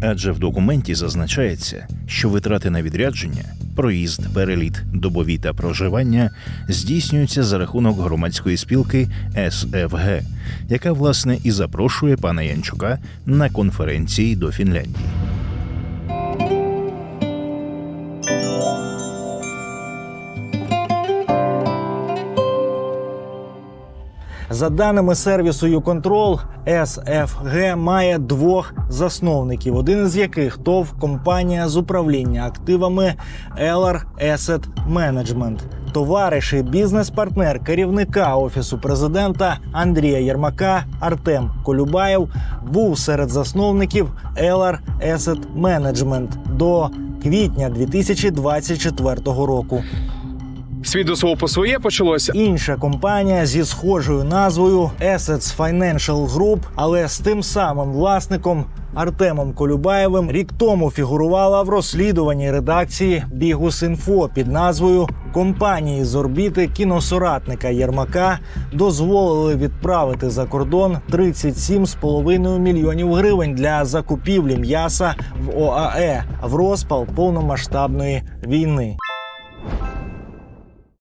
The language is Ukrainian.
Адже в документі зазначається, що витрати на відрядження, проїзд, переліт, добові та проживання здійснюються за рахунок громадської спілки СФГ, яка власне і запрошує пана Янчука на конференції до Фінляндії. За даними сервісу «Юконтрол», СФГ має двох засновників, один із яких ТОВ компанія з управління активами Ellar Asset Management. Товариш і бізнес-партнер керівника офісу президента Андрія Єрмака Артем Колюбаєв був серед засновників Ellar Asset Management до квітня 2024 року. Світ до свого по своє почалося. Інша компанія зі схожою назвою Assets Financial Group, але з тим самим власником Артемом Колюбаєвим рік тому фігурувала в розслідуванні редакції Бігус.Інфо під назвою Компанії з орбіти кіносоратника Єрмака дозволили відправити за кордон 37,5 мільйонів гривень для закупівлі м'яса в ОАЕ в розпал повномасштабної війни.